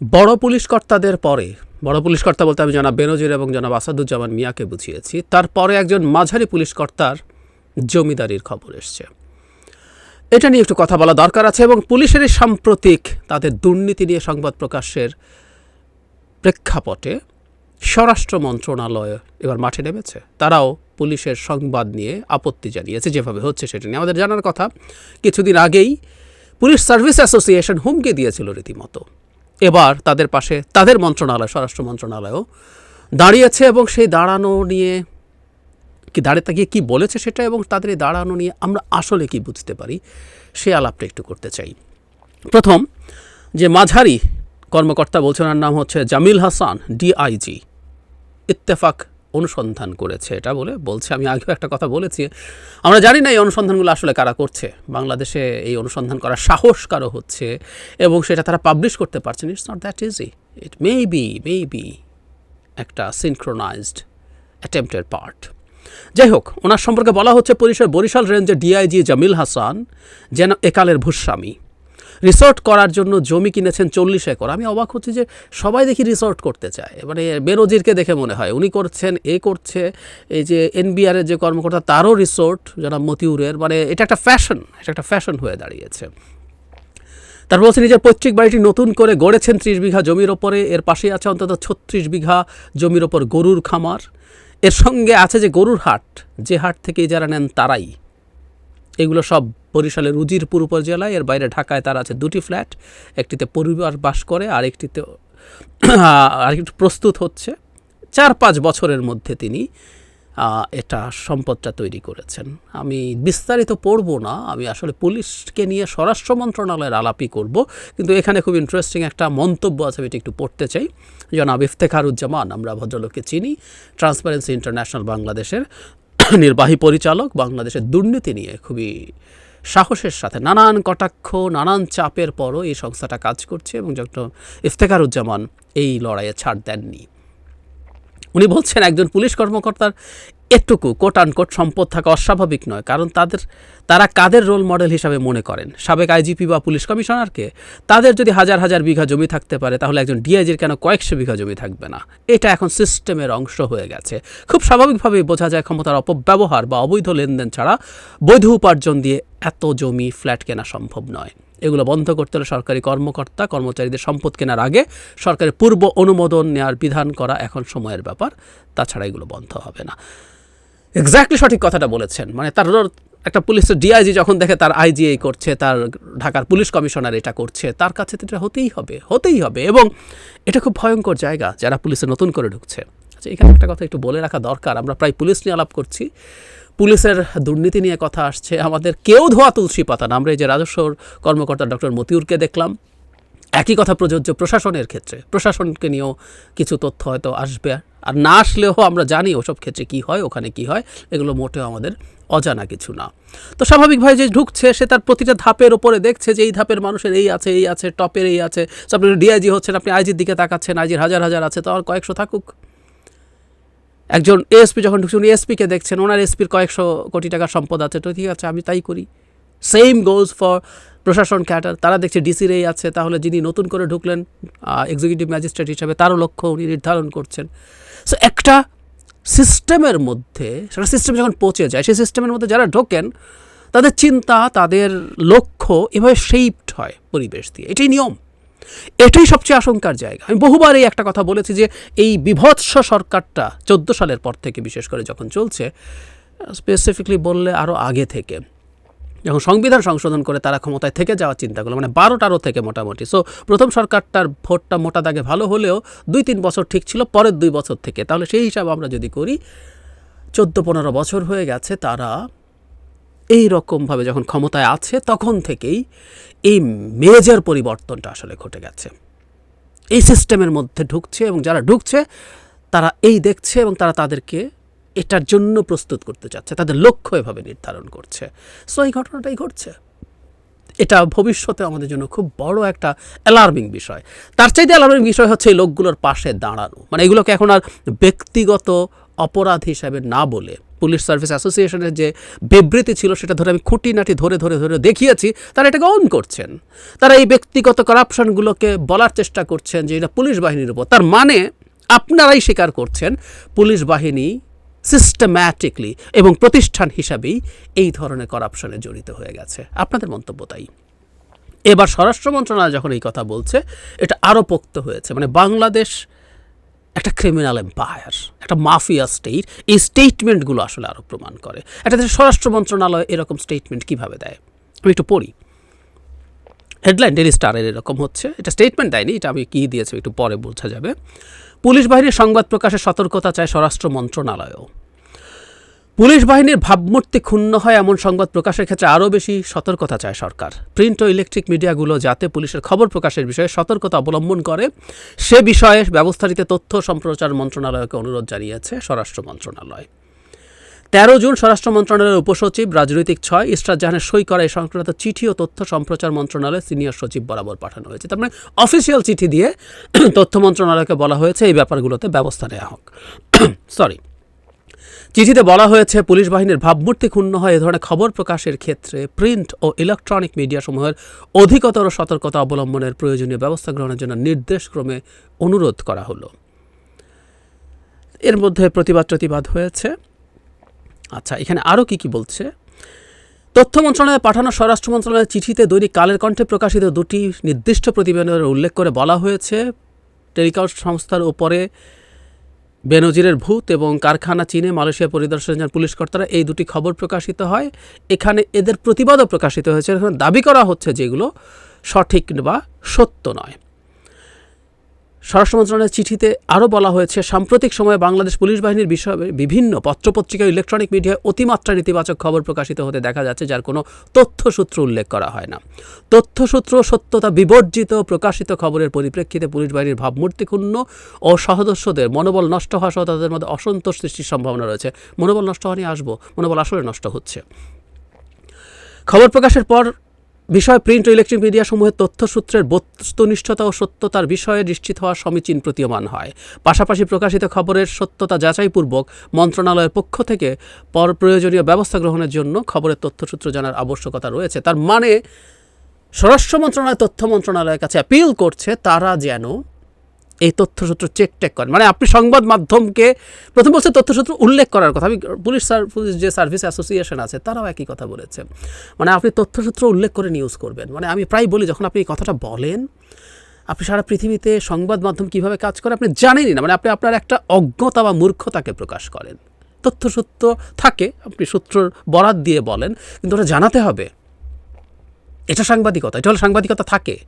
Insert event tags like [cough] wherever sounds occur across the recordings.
বড় পুলিশ কর্তাদের পরে, বড় পুলিশ কর্তা বলতে আমি জনাব বেনজির এবং জনাব আসাদুজ্জামান মিয়াকে বুঝিয়েছি, তারপরে একজন মাঝারি পুলিশ কর্তার জমিদারির খবর এসছে। এটা নিয়ে একটু কথা বলা দরকার আছে এবং পুলিশের সাম্প্রতিক তাদের দুর্নীতি নিয়ে সংবাদ প্রকাশের প্রেক্ষাপটে স্বরাষ্ট্র মন্ত্রণালয় এবার মাঠে নেমেছে। তারাও পুলিশের সংবাদ নিয়ে আপত্তি জানিয়েছে, যেভাবে হচ্ছে সেটা নিয়ে। আমাদের জানার কথা, কিছুদিন আগেই পুলিশ সার্ভিস অ্যাসোসিয়েশন হুমকি দিয়েছিল রীতিমতো। এবার তাদের পাশে তাদের মন্ত্রণালয়, স্বরাষ্ট্র মন্ত্রণালয়ও দাঁড়িয়েছে এবং সেই দাঁড়ানো নিয়ে কি দাঁড়িয়ে তাকিয়ে কী বলেছে সেটা এবং তাদের এই দাঁড়ানো নিয়ে আমরা আসলে কি বুঝতে পারি, সে আলাপটা একটু করতে চাই। প্রথম, যে মাঝারি কর্মকর্তা বলছেন নাম হচ্ছে জামিল হাসান ডিআইজি ইত্তেফাক অনুসন্ধান করেছে, এটা বলে বলছে। আমি আগেও একটা কথা বলেছি, আমরা জানি না এই অনুসন্ধানগুলো আসলে কারা করছে। বাংলাদেশে এই অনুসন্ধান করার সাহস কারও হচ্ছে এবং সেটা তারা পাবলিশ করতে পারছেন। It's not that easy it may be may be একটা সিনক্রোনাইজড অ্যাটেম্পটের পার্ট যাই হোক, ওনার সম্পর্কে বলা হচ্ছে, পুলিশের বরিশাল রেঞ্জের ডিআইজি জামিল হাসান যেন একালের ভূস্বামী। রিসর্ট করার জন্য জমি কিনেছেন চল্লিশ একর। আমি অবাক হচ্ছি যে সবাই দেখি রিসর্ট করতে চায়। মানে বেনজিরকে দেখে মনে হয়। উনি করছেন, এ করছে, এই যে এনবিআরের যে কর্মকর্তা তারও রিসর্ট যারা মতিউরের। মানে এটা একটা ফ্যাশন, এটা একটা ফ্যাশন হয়ে দাঁড়িয়েছে। তারপর বলছে, নিজের পৈতৃক বাড়িটি নতুন করে গড়েছেন ত্রিশ বিঘা জমির ওপরে। এর পাশেই আছে অন্তত ছত্রিশ বিঘা জমির ওপর গরুর খামার। এর সঙ্গে আছে যে গরুর হাট। যে হাট থেকে যারা নেন তারাই। এগুলো সব বরিশালের উজিরপুর উপজেলায় এর বাইরে ঢাকায় তার আছে দুটি ফ্ল্যাট, একটিতে পরিবার বাস করে, আর একটিতে [coughs] আরেকটু প্রস্তুত হচ্ছে। চার পাঁচ বছরের মধ্যে তিনি এটা সম্পদটা তৈরি করেছেন। আমি বিস্তারিত পড়ব না, আমি আসলে পুলিশকে নিয়ে স্বরাষ্ট্র মন্ত্রণালয়ের আলাপই করব, কিন্তু এখানে খুব ইন্টারেস্টিং একটা মন্তব্য আছে, আমি একটু পড়তে চাই। জনাব ইফতেখারুজ্জামান, আমরা ভদ্রলোককে চিনি ট্রান্সপারেন্সি ইন্টারন্যাশনাল বাংলাদেশের। নির্বাহী পরিচালক বাংলাদেশের দুর্নীতি নিয়ে খুবই সাহসের সাথে নানান কটাক্ষ, নানান চাপের পরও এই সংস্থাটা কাজ করছে এবং ডক্টর ইফতেকারুজ্জামান এই লড়াইয়ে ছাড় দেননি। উনি বলছেন, একজন পুলিশ কর্মকর্তার এটুকু কোট আনকোট সম্পদ থাকা অস্বাভাবিক নয়, কারণ তাদের, তারা কাদের রোল মডেল হিসাবে মনে করেন? সাবেক আইজিপি বা পুলিশ কমিশনারকে? তাদের যদি হাজার হাজার বিঘা জমি থাকতে পারে, তাহলে একজন ডিআইজির কেন কয়েকশো বিঘা জমি থাকবে না? এটা এখন সিস্টেমের অংশ হয়ে গেছে। খুব স্বাভাবিকভাবেই বোঝা যায় ক্ষমতার অপব্যবহার বা অবৈধ লেনদেন ছাড়া বৈধ উপার্জন দিয়ে এত জমি ফ্ল্যাট কেনা সম্ভব নয়। এগুলো বন্ধ করতে হলে সরকারি কর্মকর্তা, কর্মচারীদের সম্পদ কেনার আগে সরকারের পূর্ব অনুমোদন নেওয়ার বিধান করা এখন সময়ের ব্যাপার। তাছাড়া এগুলো বন্ধ হবে না। এক্স্যাক্টলি সঠিক কথাটা বলেছেন। মানে তার একটা পুলিশের ডিআইজি যখন দেখে তার আইজি এই করছে, তার ঢাকার পুলিশ কমিশনার এটা করছে, তার কাছে এটা হতেই হবে হতেই হবে। এবং এটা খুব ভয়ঙ্কর জায়গা যারা পুলিশে নতুন করে ঢুকছে। আচ্ছা এখানে একটা কথা একটু বলে রাখা দরকার। আমরা প্রায় পুলিশ নিয়ে আলাপ করছি। পুলিশের দুর্নীতি নিয়ে কথা আসছে। আমাদের কেউ ধোয়া তুলসী পাতা না। আমরা এই যে রাজস্ব কর্মকর্তা ডক্টর মতিউরকে দেখলাম। একই কথা প্রযোজ্য প্রশাসনের ক্ষেত্রে। প্রশাসনকে নিয়েও কিছু তথ্য হয়তো আসবে। আর না আসলেও আমরা জানি ওসব ক্ষেত্রে কি হয়, ওখানে কি হয়, এগুলো মোটেও আমাদের অজানা কিছু না। তো স্বাভাবিকভাবে যে ঢুকছে, সে তার প্রতিটা ধাপের ওপরে দেখছে যে এই ধাপের মানুষের এই আছে এই আছে, টপের এই আছে। আপনি ডিআইজি হচ্ছেন, আপনি আইজির দিকে তাকাচ্ছেন, আইজির হাজার হাজার আছে, তো আর কয়েকশো থাকুক। একজন এএসপি যখন ঢুকছে, উনি এসপিকে দেখছেন, ওনার এসপির কয়েকশো কোটি টাকার সম্পদ আছে। তো ঠিক আছে, আমি তাই করি। সেম গোজ ফর প্রশাসন ক্যাটার তারা দেখছে ডিসির এই আছে, তাহলে যিনি নতুন করে ঢুকলেন এক্সিকিউটিভ ম্যাজিস্ট্রেট হিসাবে, তারও লক্ষ্য উনি নির্ধারণ করছেন। সো একটা সিস্টেমের মধ্যে, সেটা সিস্টেম যখন পৌঁছে যায়, সেই সিস্টেমের মধ্যে যারা ঢোকেন, তাদের চিন্তা, তাদের লক্ষ্য এভাবে শেপড হয় পরিবেশ দিয়ে। এটাই নিয়ম। এটাই সবচেয়ে আশঙ্কার জায়গা। আমি বহুবার এই একটা কথা বলেছি যে, এই বিভৎস সরকারটা চোদ্দ সালের পর থেকে, বিশেষ করে যখন চলছে স্পেসিফিকলি বললে আরও আগে থেকে। যখন সংবিধান সংশোধন করে তারা ক্ষমতায় থেকে যাওয়ার চিন্তা করল মানে বারোটারও থেকে মোটামুটি। সো প্রথম সরকারটার ভোটটা মোটা দাগে ভালো হলেও দুই তিন বছর ঠিক ছিল, পরের দুই বছর থেকে। তাহলে সেই হিসাবে আমরা যদি করি, চোদ্দ পনেরো বছর হয়ে গেছে তারা এই রকমভাবে যখন ক্ষমতায় আছে, তখন থেকেই এই মেজর পরিবর্তনটা আসলে ঘটে গেছে। এই সিস্টেমের মধ্যে ঢুকছে এবং যারা ঢুকছে, তারা এই দেখছে এবং তারা তাদেরকে এটার জন্য প্রস্তুত করতে চাচ্ছে, তাদের লক্ষ্য এভাবে নির্ধারণ করছে। সো এই ঘটনাটাই ঘটছে। এটা ভবিষ্যতে আমাদের জন্য খুব বড় একটা অ্যালার্মিং বিষয়। তার চাইতে অ্যালার্মিং বিষয় হচ্ছে এই লোকগুলোর পাশে দাঁড়ানো। মানে এগুলোকে এখন আর ব্যক্তিগত অপরাধ হিসাবে না বলে, পুলিশ সার্ভিস অ্যাসোসিয়েশনের যে বিবৃতি ছিল সেটা ধরে আমি খুঁটিনাটি ধরে ধরে ধরে দেখিয়েছি, তারা এটাকে অন করছেন। তারা এই ব্যক্তিগত করাপশনগুলোকে বলার চেষ্টা করছেন যে এটা পুলিশ বাহিনীর উপর। তার মানে আপনারাই স্বীকার করছেন, পুলিশ বাহিনী সিস্টেম্যাটিকলি এবং প্রতিষ্ঠান হিসাবেই এই ধরনের করাপশনে জড়িত হয়ে গেছে। আপনাদের মন্তব্য তাই। এবার স্বরাষ্ট্র মন্ত্রণালয় যখন এই কথা বলছে, এটা আরও পোক্ত হয়েছে। মানে বাংলাদেশ একটা ক্রিমিনাল এম্পায়ার একটা মাফিয়া স্টেট এই স্টেটমেন্টগুলো আসলে আরও প্রমাণ করে। একটা দেশের স্বরাষ্ট্র মন্ত্রণালয় এরকম স্টেটমেন্ট কীভাবে দেয়? আমি একটু পড়ি। হেডলাইন ডেলি স্টারের এরকম হচ্ছে। এটা স্টেটমেন্ট দেয়নি, এটা আমি কী দিয়েছি একটু পরে বোঝা যাবে। পুলিশ বাহিনীর সংবাদ প্রকাশে সতর্কতা চায় স্বরাষ্ট্র মন্ত্রণালয়ও। পুলিশ বাহিনীর ভাবমূর্তি ক্ষুণ্ণ হয় এমন সংবাদ প্রকাশের ক্ষেত্রে আরও বেশি সতর্কতা চায় সরকার। প্রিন্ট ও ইলেকট্রিক মিডিয়াগুলো যাতে পুলিশের খবর প্রকাশের বিষয়ে সতর্কতা অবলম্বন করে, সে বিষয়ে ব্যবস্থা নিতে তথ্য সম্প্রচার মন্ত্রণালয়কে অনুরোধ জানিয়েছে স্বরাষ্ট্র মন্ত্রণালয়। তেরো জুন স্বরাষ্ট্র মন্ত্রণালয়ের উপসচিব রাজনৈতিক ছয় ইস্টার জাহানের সই করা এই সংক্রান্ত চিঠি ও তথ্য সম্প্রচার মন্ত্রণালয়ের সিনিয়র সচিব বরাবর পাঠানো হয়েছে। তার মানে অফিসিয়াল চিঠি দিয়ে তথ্য মন্ত্রণালয়কে বলা হয়েছে, এই ব্যাপারগুলোতে ব্যবস্থা নেওয়া হোক। [clears throat] সরি চিঠিতে বলা হয়েছে, পুলিশ বাহিনীর ভাবমূর্তি ক্ষুণ্ণ হয়, এ ধরনের খবর প্রকাশের ক্ষেত্রে প্রিন্ট ও ইলেকট্রনিক মিডিয়াসমূহের অধিকতর সতর্কতা অবলম্বনের প্রয়োজনীয় ব্যবস্থা গ্রহণের জন্য নির্দেশক্রমে অনুরোধ করা হলো। এর মধ্যে প্রতিবাদ প্রতিবাদ হয়েছে। আচ্ছা এখানে আরও কি কি বলছে? তথ্য মন্ত্রণালয়ে পাঠানো স্বরাষ্ট্র মন্ত্রণালয়ের চিঠিতে দৈনিক কালের কণ্ঠে প্রকাশিত দুটি নির্দিষ্ট প্রতিবেদনের উল্লেখ করে বলা হয়েছে, টেলিকম সংস্থার ওপরে বেনজিরের ভূত এবং কারখানা চীনে মালয়েশিয়া পরিদর্শনে যান পুলিশ কর্তারা এই দুটি খবর প্রকাশিত হয়। এখানে এদের প্রতিবাদও প্রকাশিত হয়েছে। এখানে দাবি করা হচ্ছে যেগুলো সঠিক বা সত্য নয়। স্বরাষ্ট্র মন্ত্রণালয়ের চিঠিতে আরও বলা হয়েছে, সাম্প্রতিক সময়ে বাংলাদেশ পুলিশ বাহিনীর বিষয়ে বিভিন্ন পত্রপত্রিকা ইলেকট্রনিক মিডিয়ায় অতিমাত্রা নেতিবাচক খবর প্রকাশিত হতে দেখা যাচ্ছে, যার কোনো তথ্যসূত্র উল্লেখ করা হয় না। তথ্যসূত্র, সত্যতা বিবর্জিত প্রকাশিত খবরের পরিপ্রেক্ষিতে পুলিশ বাহিনীর ভাবমূর্তি ক্ষুণ্ণ ও সদস্যদের মনোবল নষ্ট হওয়া সহ তাদের মধ্যে অসন্তোষ সৃষ্টির সম্ভাবনা রয়েছে। মনোবল নষ্ট হওয়া নিয়ে আসব, মনোবল আসলে নষ্ট হচ্ছে। খবর প্রকাশের পর বিষয় প্রিন্ট ও ইলেকট্রিক মিডিয়া সমূহের তথ্যসূত্রের বস্তুনিষ্ঠতা ও সত্যতার বিষয়ে নিশ্চিত হওয়া সমীচীন প্রতীয়মান হয়। পাশাপাশি প্রকাশিত খবরের সত্যতা যাচাইপূর্বক মন্ত্রণালয়ের পক্ষ থেকে পর প্রয়োজনীয় ব্যবস্থা গ্রহণের জন্য খবরের তথ্যসূত্র জানার আবশ্যকতা রয়েছে। তার মানে স্বরাষ্ট্র মন্ত্রণালয়, তথ্য মন্ত্রণালয়ের কাছে অ্যাপিল করছে তারা যেন এই তথ্যসূত্র চেক টেক করেন। মানে আপনি সংবাদ মাধ্যমকে প্রথম বলছে তথ্যসূত্র উল্লেখ করার কথা। আমি পুলিশ পুলিশ যে সার্ভিস অ্যাসোসিয়েশন আছে, তারাও একই কথা বলেছে। মানে আপনি তথ্যসূত্র উল্লেখ করে নিউজ করবেন। মানে আমি প্রায় বলি, যখন আপনি এই কথাটা বলেন, আপনি সারা পৃথিবীতে সংবাদ মাধ্যম কীভাবে কাজ করে আপনি জানেনই না। মানে আপনি আপনার একটা অজ্ঞতা বা মূর্খতাকে প্রকাশ করেন। তথ্যসূত্র থাকে, আপনি সূত্রর বরাত দিয়ে বলেন, কিন্তু ওটা জানাতে হবে। এটা সাংবাদিকতা, এটা হলো সাংবাদিকতা থাকে,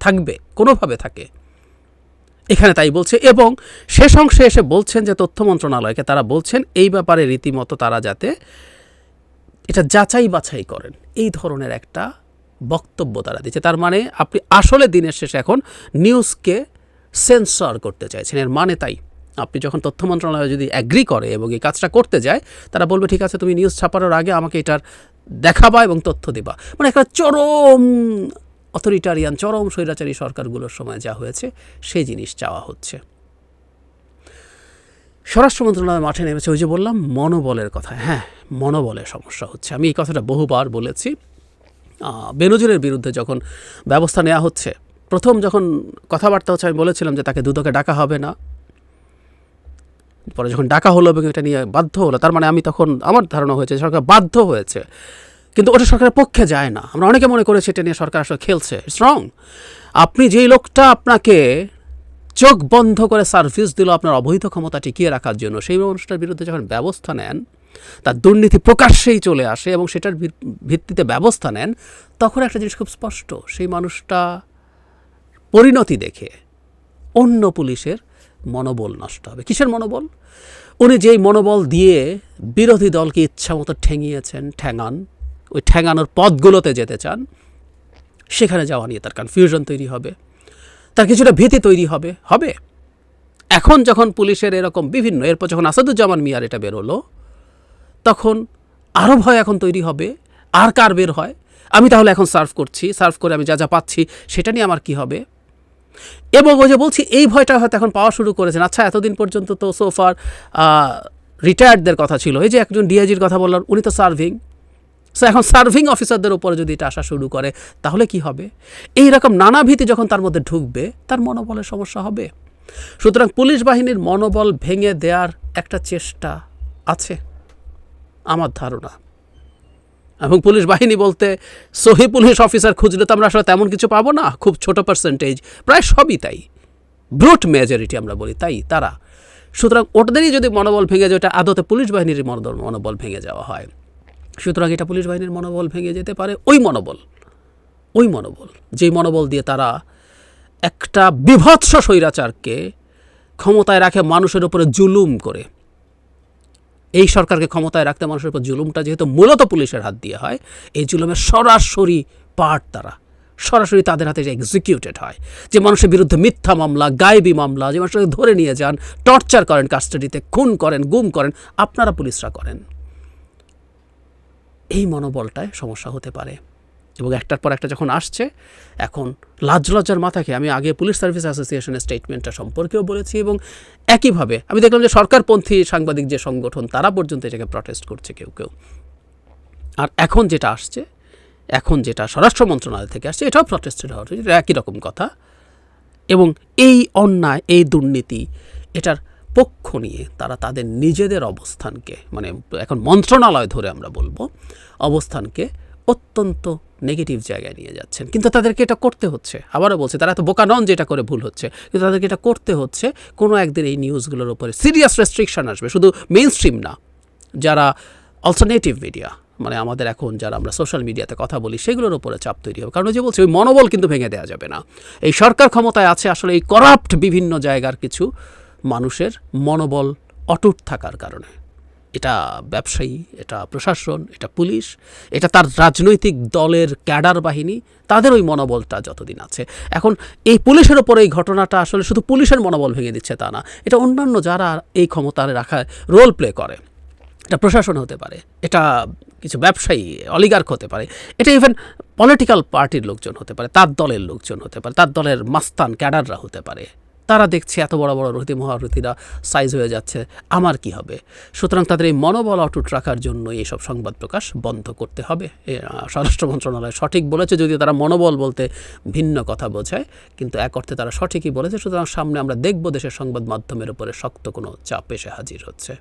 থাকবে, কোনোভাবে থাকে। এখানে তাই বলছে এবং শেষ অংশে এসে বলছেন যে তথ্য মন্ত্রণালয়কে তারা বলছেন, এই ব্যাপারে রীতিমতো তারা যাতে এটা যাচাই বাছাই করেন। এই ধরনের একটা বক্তব্য তারা দিচ্ছে। তার মানে আপনি আসলে দিনের শেষে এখন নিউজকে সেন্সর করতে চাইছেন। এর মানে তাই, আপনি যখন তথ্য মন্ত্রণালয় যদি অ্যাগ্রি করে এবং এই কাজটা করতে যায়, তারা বলবে, ঠিক আছে, তুমি নিউজ ছাপানোর আগে আমাকে এটার দেখাবা এবং তথ্য দেবা। মানে একটা চরম অথরিটারিয়ান চরম স্বৈরাচারী সরকারগুলোর সময় যা হয়েছে, সেই জিনিস চাওয়া হচ্ছে। স্বরাষ্ট্র মন্ত্রণালয় মাঠে নেমেছে, ওই যে বললাম, মনোবলের কথা। হ্যাঁ মনোবলের সমস্যা হচ্ছে। আমি এই কথাটা বহুবার বলেছি। বেনজিরের বিরুদ্ধে যখন ব্যবস্থা নেওয়া হচ্ছে, প্রথম যখন কথাবার্তা হচ্ছে, আমি বলেছিলাম যে তাকে দুদকে ডাকা হবে না। পরে যখন ডাকা হলো এবং এটা নিয়ে বাধ্য হলো, তার মানে আমি তখন, আমার ধারণা হয়েছে, সরকার বাধ্য হয়েছে কিন্তু ওটা সরকারের পক্ষে যায় না। আমরা অনেকে মনে করেছি এটা নিয়ে সরকার আসলে খেলছে। স্ট্রং আপনি যেই লোকটা আপনাকে চোখ বন্ধ করে সার্ভিস দিল আপনার অবৈধ ক্ষমতা টিকিয়ে রাখার জন্য, সেই মানুষটার বিরুদ্ধে যখন ব্যবস্থা নেন, তার দুর্নীতি প্রকাশ্যেই চলে আসে এবং সেটার ভিত- ভিত্তিতে ব্যবস্থা নেন, তখন একটা জিনিস খুব স্পষ্ট, সেই মানুষটা পরিণতি দেখে অন্য পুলিশের মনোবল নষ্ট হবে। কিসের মনোবল? উনি যেই মনোবল দিয়ে বিরোধী দলকে ইচ্ছা মতো ঠেঙিয়েছেন ঠ্যাঙান ওই ঠ্যাঙানোর পথগুলোতে যেতে চান, সেখানে যাওয়া নিয়ে তার কনফিউশন তৈরি হবে, তার কিছুটা ভীতি তৈরি হবে হবে। এখন যখন পুলিশের এরকম বিভিন্ন, এরপর যখন আসাদুজ্জামান মিয়ার এটা বেরোলো তখন আরও ভয় এখন তৈরি হবে, আর কার বের হয়? আমি তাহলে এখন সার্ভ করছি, সার্ভ করে আমি যা যা পাচ্ছি, সেটা নিয়ে আমার কি হবে? এবং ওই যে বলছি, এই ভয়টা হয়তো এখন পাওয়া শুরু করেছেন। আচ্ছা এতদিন পর্যন্ত তো সোফার রিটায়ার্ডদের কথা ছিল। এই যে একজন ডিআইজির কথা বললাম, উনি তো সার্ভিং সো এখন সার্ভিং অফিসারদের উপরে যদি এটা আসা শুরু করে, তাহলে কি হবে? এই রকম নানা ভীতি যখন তার মধ্যে ঢুকবে, তার মনোবলের সমস্যা হবে। সুতরাং পুলিশ বাহিনীর মনোবল ভেঙে দেওয়ার একটা চেষ্টা আছে, আমার ধারণা। এবং পুলিশ বাহিনী বলতে, সহি পুলিশ অফিসার খুঁজলে তো আমরা আসলে তেমন কিছু পাবো না, খুব ছোট পার্সেন্টেজ প্রায় সবই তাই। ব্রুট মেজরিটি আমরা বলি, তাই তারা। সুতরাং ওটাদেরই যদি মনোবল ভেঙে যায়, ওটা আদতে পুলিশ বাহিনীর মনোবল ভেঙে যাওয়া হয়। সুতরাং এটা পুলিশ বাহিনীর মনোবল ভেঙে যেতে পারে। ওই মনোবল ওই মনোবল, যেই মনোবল দিয়ে তারা একটা বিভৎস স্বৈরাচারকে ক্ষমতায় রাখে মানুষের উপরে জুলুম করে। এই সরকারকে ক্ষমতায় রাখতে মানুষের উপর জুলুমটা যেহেতু মূলত পুলিশের হাত দিয়ে হয়, এই জুলুমের সরাসরি পার্ট তারা, সরাসরি তাদের হাতে এক্সিকিউটেড হয়। যে মানুষের বিরুদ্ধে মিথ্যা মামলা, গায়েবী মামলা, যে মানুষকে ধরে নিয়ে যান টর্চার করেন কাস্টাডিতে খুন করেন, গুম করেন, আপনারা পুলিশরা করেন। এই মনোবলটায় সমস্যা হতে পারে। এবং একটার পর একটা যখন আসছে এখন লাজ লজ্জার মাথাকে আমি আগে পুলিশ সার্ভিস অ্যাসোসিয়েশনের স্টেটমেন্টটা সম্পর্কেও বলেছি এবং একইভাবে আমি দেখলাম যে সরকারপন্থী সাংবাদিক যে সংগঠন তারা পর্যন্ত এটাকে প্রটেস্ট করছে কেউ কেউ। আর এখন যেটা আসছে এখন যেটা স্বরাষ্ট্র মন্ত্রণালয় থেকে আসছে এটাও প্রটেস্টেড হওয়া উচিত, এটা একই রকম কথা। এবং এই অন্যায় এই দুর্নীতি এটার পক্ষ নিয়ে তারা তাদের নিজেদের অবস্থানকে মানে এখন মন্ত্রণালয় ধরে আমরা বলব, অবস্থানকে অত্যন্ত নেগেটিভ জায়গায় নিয়ে যাচ্ছেন। কিন্তু তাদেরকে এটা করতে হচ্ছে। আবারও বলছি, তারা এত বোকা নন যেটা করে ভুল হচ্ছে। কিন্তু তাদেরকে এটা করতে হচ্ছে, কোনো একদিন এই নিউজগুলোর উপরে সিরিয়াস রেস্ট্রিকশন আসবে। শুধু মেইন স্ট্রিম না, যারা অলটারনেটিভ মিডিয়া মানে আমাদের এখন যারা আমরা সোশ্যাল মিডিয়াতে কথা বলি, সেগুলোর উপরে চাপ তৈরি হবে। কারণ যে বলছি, ওই মনোবল কিন্তু ভেঙে দেওয়া যাবে না। এই সরকার ক্ষমতায় আছে আসলে এই করাপ্ট বিভিন্ন জায়গার কিছু মানুষের মনোবল অটুট থাকার কারণে। এটা ব্যবসায়ী, এটা প্রশাসন, এটা পুলিশ, এটা তার রাজনৈতিক দলের ক্যাডার বাহিনী, তাদের ওই মনোবলটা যতদিন আছে। এখন এই পুলিশের ওপর এই ঘটনাটা আসলে শুধু পুলিশের মনোবল ভেঙে দিচ্ছে তা না, এটা অন্যান্য যারা এই ক্ষমতার রাখায় রোল প্লে করে, এটা প্রশাসন হতে পারে, এটা কিছু ব্যবসায়ী অলিগার্ক হতে পারে, এটা ইভেন পলিটিক্যাল পার্টির লোকজন হতে পারে, তার দলের লোকজন হতে পারে, তার দলের মাস্তান, ক্যাডাররা হতে পারে। তারা দেখছে এত বড় বড় রহিতি মহারথীরা সাইজ হয়ে যাচ্ছে, আমার কি হবে? সুতরাং তাদের এই মনোবল অটুট রাখার জন্য এইসব সংবাদ প্রকাশ বন্ধ করতে হবে। স্বরাষ্ট্র মন্ত্রণালয় সঠিক বলেছে যদি তারা মনোবল বলতে ভিন্ন কথা বোঝায়, কিন্তু এক অর্থে তারা সঠিকই বলেছে, সুতরাং সামনে আমরা দেখব দেশের সংবাদ মাধ্যমের উপরে শক্ত কোনো চাপ এসে হাজির হচ্ছে।